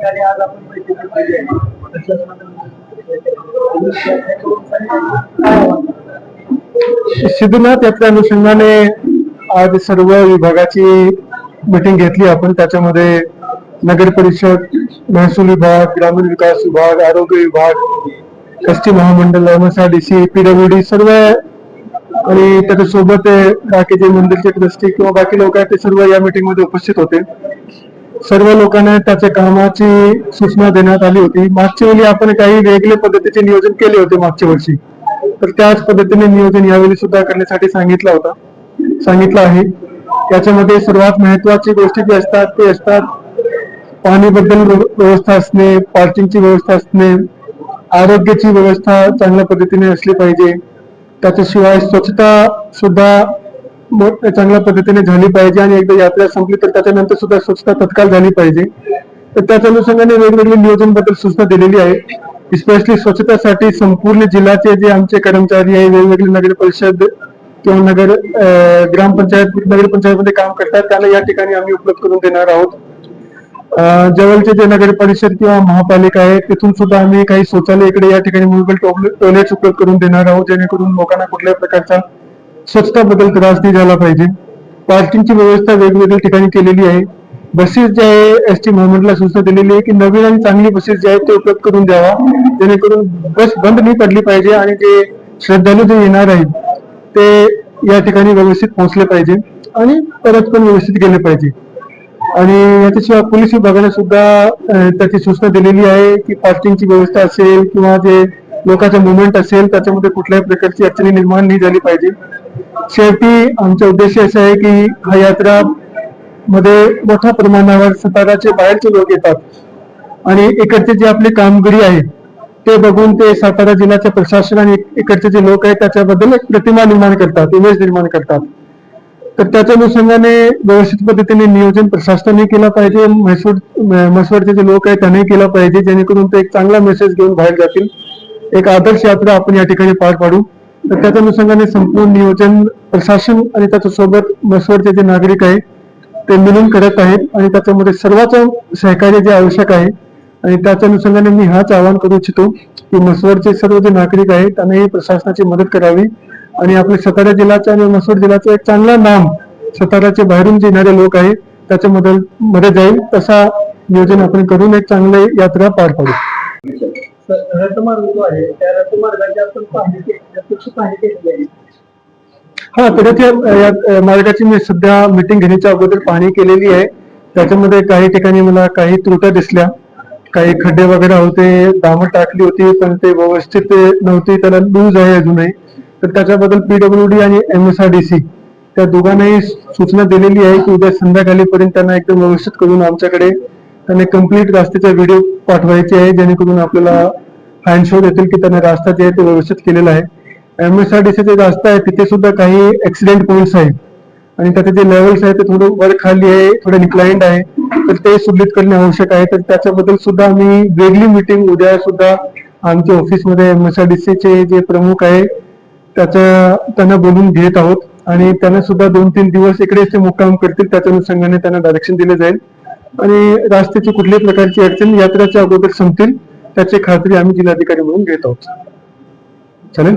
ठिकाणी आज आपण बैठक घेतलेली आहे. सिद्धनाथ यात्रा अनुषंगाने आज सर्व विभागाची मीटिंग घेतली आपण त्याच्यामध्ये नगर परिषद महसूल विभाग ग्रामीण विकास विभाग आरोग्य विभाग एस टी महामंडळ एमएसआरडीसी पीडब्ल्यूडी सर्व आणि त्याच्यासोबत राखेचे बाकीचे मंदिरचे ट्रस्टी किंवा बाकी लोक आहेत ते सर्व या मीटिंगमध्ये उपस्थित होते सर्व लोकांना त्याच्या कामाची सूचना देण्यात आली होती. मागच्या वेळी आपण काही वेगळे पद्धतीचे नियोजन केले होते मागच्या वर्षी. तर त्याच पद्धतीने नियोजन यावेळी सुद्धा करण्यासाठी सांगितला होता. सांगितलं आहे. याच्यामध्ये सर्वात महत्वाची गोष्टी जी असतात ते असतात पाणीबद्दल व्यवस्था असणे पार्किंगची व्यवस्था असणे आरोग्याची व्यवस्था चांगल्या पद्धतीने असली पाहिजे. त्याच्याशिवाय स्वच्छता सुद्धा चांगल्या पद्धतीने झाली पाहिजे आणि एकदा यात्रा संपली तर त्याच्यानंतर सुद्धा स्वच्छता तत्काळ झाली पाहिजे. तर त्याच अनुषंगाने वेगवेगळे नियोजनबद्दल सूचना दिलेली आहे. स्पेशली स्वच्छतेसाठी संपूर्ण जिल्ह्याचे जे आमचे कर्मचारी आहे वेगवेगळे नगर परिषद किंवा नगर अं, ग्रामपंचायत नगरपंचायतमध्ये काम करतात. त्याला या ठिकाणी आम्ही उपलब्ध करून देणार आहोत. जवळचे जे नगर परिषद किंवा महापालिका आहे तिथून सुद्धा आम्ही काही शौचालय इकडे या ठिकाणी मुव्हेबल टॉयलेट उपलब्ध करून देणार आहोत जेणेकरून लोकांना कुठल्याही प्रकारचा स्वच्छता बद्दल त्रास नाही झाला पाहिजे. पार्किंगची व्यवस्था वेगवेगळ्या ठिकाणी केलेली आहे. बसेस जे आहे एस टी मुवमेंटला सूचना दिलेली आहे की नवीन आणि चांगली बसेस जे आहेत ते उपलब्ध करून द्यावा जेणेकरून बस बंद नाही पडली पाहिजे आणि जे श्रद्धालू जे येणार आहेत ते या ठिकाणी व्यवस्थित पोहोचले पाहिजे आणि परत पण व्यवस्थित गेले पाहिजे. आणि याच्याशिवाय पोलीस विभागाने सुद्धा त्याची सूचना दिलेली आहे की पार्किंगची व्यवस्था असेल किंवा जे लोकांचा मुवमेंट असेल त्याच्यामध्ये कुठल्याही प्रकारची अडचणी निर्माण नाही झाली पाहिजे. शेवटी आमचा उद्देश असा आहे की हा यात्रा मध्ये मोठ्या प्रमाणावर साताराचे बाहेरचे लोक येतात. आणि इकडचे जे आपले कामगिरी आहे ते बघून ते सातारा जिल्ह्याच्या प्रशासन आणि इकडचे जे लोक आहेत त्याच्याबद्दल एक प्रतिमा निर्माण करतात इमेज निर्माण करतात. तर त्याच्या अनुषंगाने व्यवस्थित पद्धतीने नियोजन प्रशासनाने केलं पाहिजे म्हैसूर म्हैसूरचे जे लोक आहेत त्यांनी केलं पाहिजे जेणेकरून ते एक चांगला मेसेज घेऊन बाहेर जातील. एक आदर्श यात्रा आपण या ठिकाणी पार पाडू. तर त्याच्या अनुषंगाने संपूर्ण नियोजन प्रशासन आणि त्याच्यासोबत मसवडचे जे नागरिक आहे ते मिळून करत आहेत आणि त्याच्यामध्ये सर्वांचं सहकार्य जे आवश्यक आहे आणि त्याच्या अनुषंगाने मी हाच आवाहन करू इच्छितो की मसवडचे सर्व जे नागरिक आहेत त्यांनाही प्रशासनाची मदत करावी आणि आपल्या सातारा जिल्ह्याचं आणि मसवड जिल्ह्याचं एक चांगला नाम साताराचे बाहेरून जे येणारे लोक आहेत त्याच्यामध्ये मध्ये जाईल तसा नियोजन आपण करून एक चांगले यात्रा पार पाडू. रथमार्ग जो आहे त्या रथमार्गाची आपण पाहणी केली पाहणी केलेली आहे हा तर त्या या मार्गाची मी सध्या मीटिंग घेण्याच्या अगोदर पाहणी केलेली आहे. त्याच्यामध्ये काही ठिकाणी मला काही त्रुट्या दिसल्या. काही खड्डे वगैरे होते दामं टाकली होती पण ते व्यवस्थित नव्हती त्याला लूज आहे अजूनही. तर त्याच्याबद्दल पीडब्ल्यूडी आणि M S R D C त्या दोघांनाही सूचना दिलेली आहे की उद्या संध्याकाळीपर्यंत त्यांना एकदम व्यवस्थित करून आमच्याकडे त्यांना कंप्लीट रास्त्याचा व्हिडिओ पाठवायचे आहे जेणेकरून आपल्याला फाईन शोध येतील की त्यांना रास्ता जे आहे ते व्यवस्थित केलेला आहे. एमएसआरडीसी जे रस्ता आहे तिथे सुद्धा काही ऍक्सिडेंट पॉईंट्स आहेत. आणि त्याचे जे लेवल्स आहेत ते थोडं वर खाली आहे थोडे निक्लाइंड आहे. तर ते सुलित करणे आवश्यक आहे. तर त्याच्याबद्दल सुद्धा आम्ही वेगळी मीटिंग उद्या सुद्धा आमच्या ऑफिसमध्ये एमएसआरडीसी चे जे प्रमुख आहे त्याच्या त्यांना बोलून घेत आहोत. आणि त्यांना सुद्धा दोन तीन दिवस इकडेच ते मुक्काम करतील त्याच्या अनुषंगाने त्यांना डायरेक्शन दिले जाईल. आणि रस्त्याची कुठल्याही प्रकारची अडचण यात्रेच्या अगोदर संपतील त्याची खात्री आम्ही जिल्हाधिकारी म्हणून घेत आहोत. चालेल?